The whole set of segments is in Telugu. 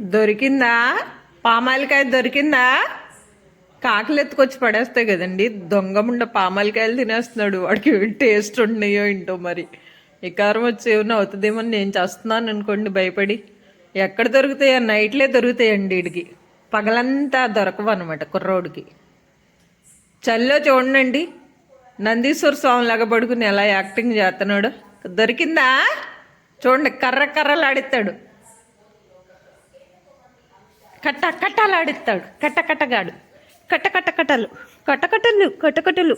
దొరికిందా? పామాయిలకాయ దొరికిందా? కాకలు ఎత్తుకొచ్చి పడేస్తాయి కదండి. దొంగముండ పామాయిలకాయలు తినేస్తున్నాడు. వాడికి టేస్ట్ ఉన్నాయో ఏంటో మరి. వికారం వచ్చి ఏమన్నా అవుతుందేమో అని నేను చేస్తున్నాను అనుకోండి భయపడి. ఎక్కడ దొరుకుతాయి? నైట్లే దొరుకుతాయండి వీడికి పగలంతా దొరకవు అనమాట కుర్రోడికి. చల్లో చూడండి నందీశ్వర స్వామి లాగా పడుకుని ఎలా యాక్టింగ్ చేస్తున్నాడు. దొరికిందా? చూడండి కర్ర కర్రలాడిస్తాడు. కట్ట కట్టలాడిస్తాడు. కట్ట కట్టగాడు. కట్ట కట్ట కట్టలు. కట్ట కట్టలు కట్ట కట్టలు.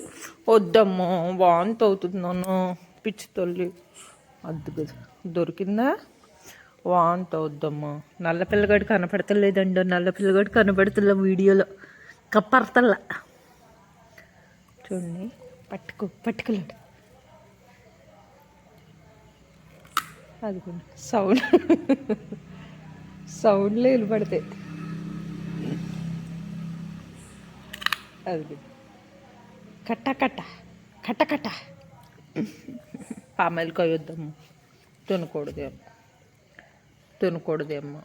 వద్దమ్మా వాంతి అవుతున్నాను పిచ్చి తల్లి. అద్దు కదా దొరికిందా? వాంతి అవుద్దమ్మా. నల్ల పిల్లగాడు కనపడతలేదండి నల్ల పిల్లగాడు కనపడతలే వీడియోలో. కప్పర్తల్లా. చూడండి పట్టుకో పట్టుకోలేడు. అది సౌండ్. సౌండ్లో వినపడతాయి. అది. కట్ట కట్ట కట్ట కట్ట. పామాయిలు కొయ్యొద్దమ్మ తినకూడదేమో తినకూడదేమో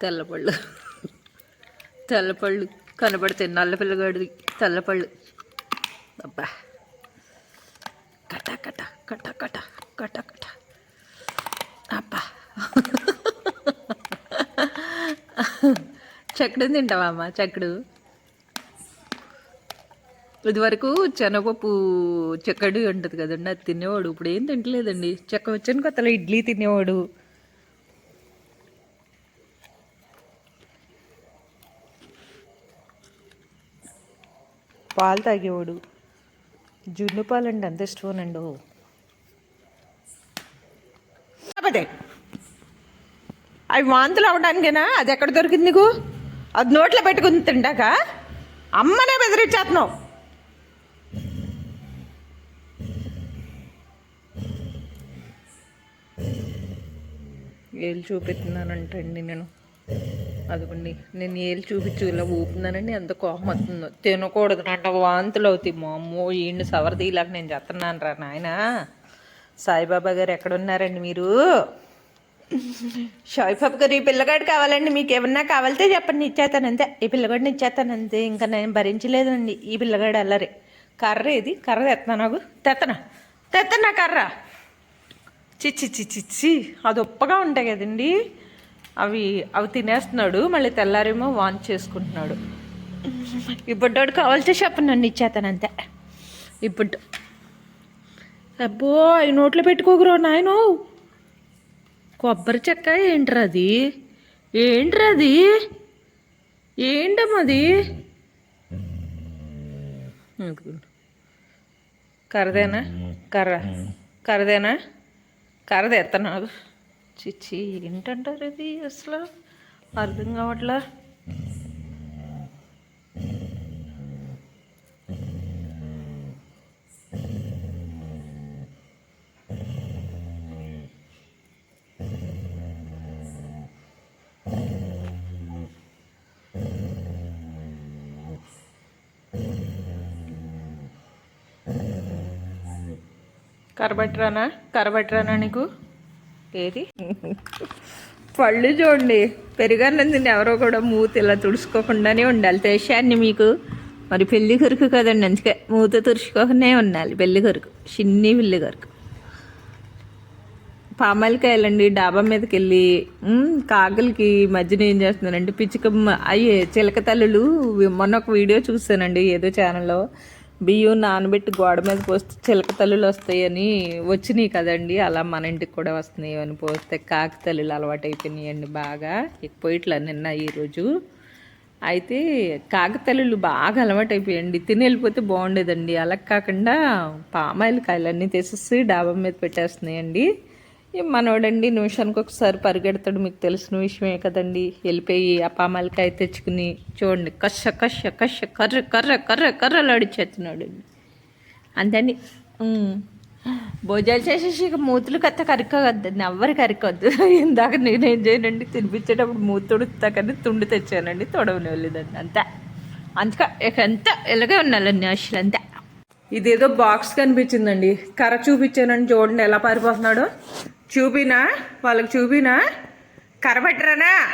తెల్లపళ్ళు. తెల్లపళ్ళు కనబడితే నల్ల పిల్లగాడిది తెల్లపళ్ళు. అబ్బా. కట కట కట కట కట కట అబ్బా. చక్కడు తింటావా అమ్మ? చక్కడు ఇదివరకు శనగపప్పు చెక్కడు ఉంటుంది కదండి అది తినేవాడు. ఇప్పుడు ఏం తింటలేదండి. చెక్క వచ్చిన కొత్తలో ఇడ్లీ తినేవాడు. పాలు తాగేవాడు. జున్ను పాలండి అంత ఇష్టమేనండి. అదే అవి వాంతులు అవడానికేనా? అది ఎక్కడ దొరికింది నీకు? అది నోట్లో పెట్టుకుని తింటాక? అమ్మనే బెదిరించేస్తున్నావు ఏళ్ళు చూపిస్తున్నానంటండి నేను. అదిగోండి నేను ఏళ్ళు చూపించు ఇలా ఊపుతున్నానండి. ఎంత కోపం వస్తుందో. తినకూడదు. అంటే వాంతులు అవుతాయి. మా అమ్మో ఈయన్ని సవరదీలాగా నేను చేస్తున్నాను రా నాయనా. సాయిబాబా గారు ఎక్కడున్నారండి మీరు? షాయిబాబు గారు ఈ పిల్లగాడు కావాలండి మీకు ఏమన్నా కావాలితే చెప్పండి ఇచ్చేస్తాను అంతే. ఈ పిల్లగాడిని ఇచ్చేస్తాను అంతే. ఇంకా నేను భరించలేదండి. ఈ పిల్లగాడు అల్లరి. కర్ర ఇది కర్ర తెస్తున్నా నాకు? తెత్తనా? తెత్తనా కర్ర? చిచ్చి చిచ్చి చి అది ఉప్పగా ఉంటాయి కదండి. అవి అవి తినేస్తున్నాడు. మళ్ళీ తెల్లారేమో వాంచ్ చేసుకుంటున్నాడు. ఇప్పుడు కావాల్సి చెప్పండి నన్ను ఇచ్చేస్తాను అంతే. ఇప్పుడు అబ్బో అవి నోట్లో పెట్టుకోకురా నాయనో. కొబ్బరి చెక్క ఏంట్రా అది ఏంట్రా అది ఏంటమ్మది? కర్రదేనా కర్ర. కర్రదేనా కర్ర తెస్తున్నాడు చిచ్చి ఏంటంటారు ఇది? అసలు అర్థం కావట్లా? కరబట్టరానా? కరబట్టరానా నీకు? ఏది? పళ్ళు చూడండి. పెరుగన్నం ఎవరో కూడా మూతి ఇలా తుడుచుకోకుండానే ఉండాలి. తెలిసాన్ని మీకు? మరి పెళ్ళి కొరకు కదండి. అందుకే మూత తుడుచుకోకనే ఉండాలి. పెళ్ళి కొరకు చిన్ని పెళ్ళి కొరకు పామాయిలకాయలండి. డాబా మీదకి వెళ్ళి కాకులకి మధ్యన ఏం చేస్తున్నానంటే పిచ్చుకమ్మ అయ్యే చిలక తల్లులు మొన్న ఒక వీడియో చూసానండి ఏదో ఛానల్లో బియ్యం నానబెట్టి గోడ మీద పోస్తే చిలక తల్లులు వస్తాయని వచ్చినాయి కదండి. అలా మన ఇంటికి కూడా వస్తున్నాయి అని పోస్తే కాకి తల్లులు అలవాటు అయిపోయినాయండి బాగా. ఎక్కువ ఇట్లా నిన్న ఈరోజు అయితే కాకతల్లులు బాగా అలవాటు అయిపోయండి తిని వెళ్ళిపోతే బాగుండేదండి. అలా కాకుండా పామాయిల్ కాయలన్నీ తీసేసి డాబా మీద పెట్టేస్తున్నాయండి. మనోడండి నిమిషానికి ఒకసారి పరిగెడతాడు. మీకు తెలిసిన విషయమే కదండి. వెళ్ళిపోయి ఆ తెచ్చుకుని చూడండి. కష్ట కష కష కర్ర కర్ర కర్ర కర్రలు చేస్తున్నాడు. అండి అంతేండి భోజనాలు చేసేసి ఇక మూతులు కత్త కరుక్కోవద్దండి ఎవ్వరు కరుక్కోవద్దు. ఇందాక నేనేం చేయనండి? తినిపించేటప్పుడు మూత తొడుస్తా కానీ తుండి తెచ్చానండి. తొడవనివ్వలేదండి. అంతే. అంతక ఇక అంతా ఇలాగే ఉండాలండి అసలు అంతే. ఇదేదో బాక్స్ కనిపించిందండి. కర్ర చూపించానండి చూడండి ఎలా పారిపోతున్నాడో. చూపినా? వాళ్ళకి చూపినా? కర్ర పట్టరానా?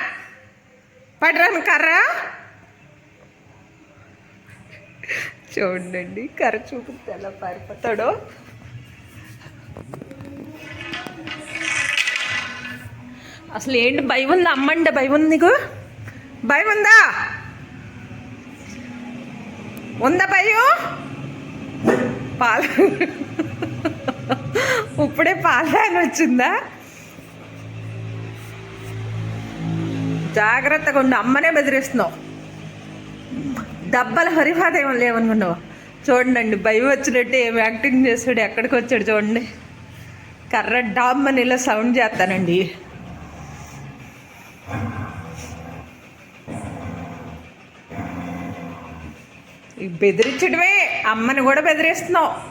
పట్టరాను కర్ర. చూడండి కర్ర చూపిస్తే ఎలా పారిపోతాడో. అసలు ఏంటి భయం ఉందా? అమ్మండి భయం ఉంది నీకు? భయం ఉందా? ఉందా భయం? పాల. ఇప్పుడే పాల వచ్చిందా? జాగ్రత్తగా ఉండు అమ్మనే బెదిరిస్తున్నావు. దెబ్బల హరిఫాత ఏమో లేవనుకున్నావు? చూడండి భయం వచ్చినట్టు ఏమి యాక్టింగ్ చేస్తాడు ఎక్కడికి వచ్చాడు చూడండి. కర్ర డామ్ అని ఇలా సౌండ్ చేస్తానండి. బెదిరించడమే అమ్మని కూడా బెదిరిస్తున్నావు.